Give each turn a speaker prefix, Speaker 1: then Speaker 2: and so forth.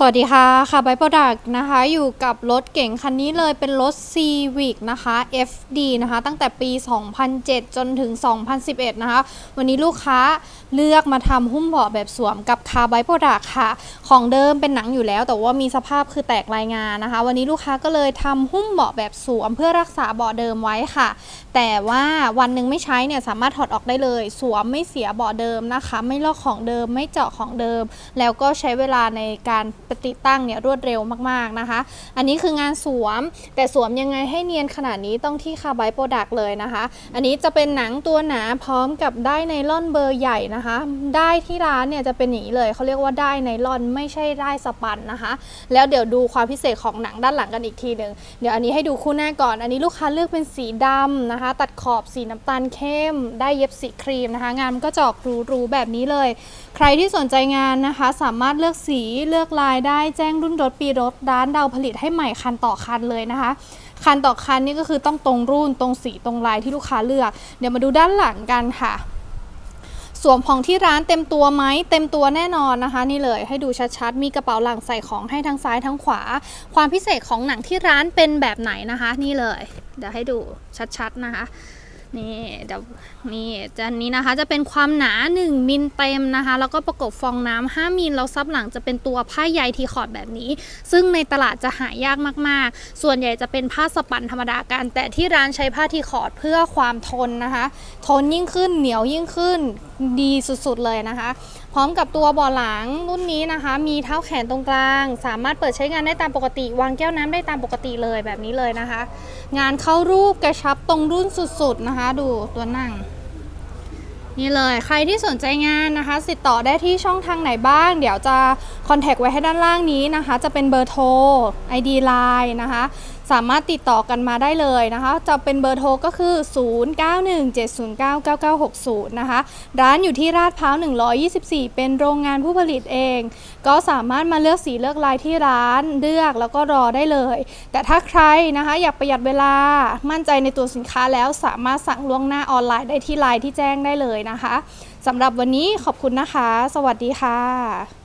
Speaker 1: สวัสดีค่ะ ค่ะไบโปรดักนะคะ อยู่กับรถเก่งคันนี้เลยเป็นรถ Civic นะคะ FD นะคะ ตั้งแต่ปี 2007 จนถึง 2011 นะคะ วันนี้ลูกค้าเลือกมาทำหุ้มเบาะแบบสวมกับคาไบโปรดักค่ะ ของเดิมเป็นหนังอยู่แล้ว แต่ว่ามีสภาพคือแตกรายงานนะคะ วันนี้ลูกค้าก็เลยทำหุ้มเบาะแบบสวม เพื่อรักษาเบาะเดิมไว้ค่ะ แต่ว่าวันหนึ่งไม่ใช้เนี่ยสามารถถอดออกได้เลย สวมไม่เสียเบาะเดิมนะคะ ไม่ลอกของเดิมไม่เจาะของเดิม แล้วก็ใช้เวลาในการปฏิตั้งเนี่ยรวดเร็วมากๆนะคะ อันนี้คืองานสวม แต่สวมยังไงให้เนียนขนาดนี้ต้องที่คาไบโปรดักเลยนะคะ อันนี้จะเป็นหนังตัวหนาพร้อมกับได้ไนล่อนเบอร์ใหญ่นะคะ ได้ที่ร้านเนี่ยจะเป็นอย่างนี้เลยเขาเรียกว่าได้ไนล่อนไม่ใช่ได้สปันนะคะ แล้วเดี๋ยวดูความพิเศษของหนังด้านหลังกันอีกทีหนึ่งเดี๋ยวอันนี้ให้ดูคู่หน้าก่อน อันนี้ลูกค้าเลือกเป็นสีดำนะคะ ตัดขอบสีน้ำตาลเข้ม ได้เย็บสีครีมนะคะ งานก็จะออกรูๆแบบนี้เลย ใครที่สนใจงานนะคะ สามารถเลือกสีเลือกลายได้แจ้งรุ่นรถปีรถร้านเดาผลิตให้ใหม่คันต่อคันเลยนะคะ คันต่อคันนี่ก็คือต้องตรงรุ่นตรงสีตรงลายที่ลูกค้าเลือก เดี๋ยวมาดูด้านหลังกันค่ะสวมของที่ร้านเต็มตัวไหมเต็มตัวแน่นอนนะคะ นี่เลยให้ดูชัดๆ มีกระเป๋าหลังใส่ของให้ทั้งซ้ายทั้งขวา ความพิเศษของหนังที่ร้านเป็นแบบไหนนะคะ นี่เลย เดี๋ยวให้ดูชัดๆนะคะ นี่เดี๋ยวนี่จานนี้นะคะจะเป็นความหนา 1มิลเต็มนะคะ แล้วก็ประกบฟองน้ำ5มิลแล้วซับหลังจะเป็นตัวผ้าใยทีคอร์ดแบบนี้ ซึ่งในตลาดจะหายากมากๆ ส่วนใหญ่จะเป็นผ้าสปันธรรมดากัน แต่ที่ร้านใช้ผ้าทีคอร์ดเพื่อความทนนะคะ ทนยิ่งขึ้นเหนียวยิ่งขึ้นดีสุดๆเลยนะคะ พร้อมกับตัวเบาะหลังรุ่นนี้นะคะ มีเท้าแขนตรงกลาง สามารถเปิดใช้งานได้ตามปกติ วางแก้วน้ำได้ตามปกติเลยแบบนี้เลยนะคะ งานเข้ารูปกระชับตรงรุ่นสุดๆนะคะนะคะ ดูตัวนั่ง นี่เลยใครที่สนใจงานนะคะ ติดต่อได้ที่ช่องทางไหนบ้าง เดี๋ยวจะคอนแทคไว้ให้ด้านล่างนี้นะคะ จะเป็นเบอร์โทร ID Line นะคะ สามารถติดต่อกันมาได้เลยนะคะ จะเป็นเบอร์โทรก็คือ 0917099960 นะคะ ร้านอยู่ที่ราดพร้าว 124 เป็นโรงงานผู้ผลิตเอง ก็สามารถมาเลือกสีเลือกลายที่ร้านเลือกแล้วก็รอได้เลย แต่ถ้าใครนะคะอยากประหยัดเวลามั่นใจในตัวสินค้าแล้วสามารถสั่งล่วงหน้าออนไลน์ได้ที่ไลน์ที่แจ้งได้เลยนะคะสำหรับวันนี้ขอบคุณนะคะ สวัสดีค่ะ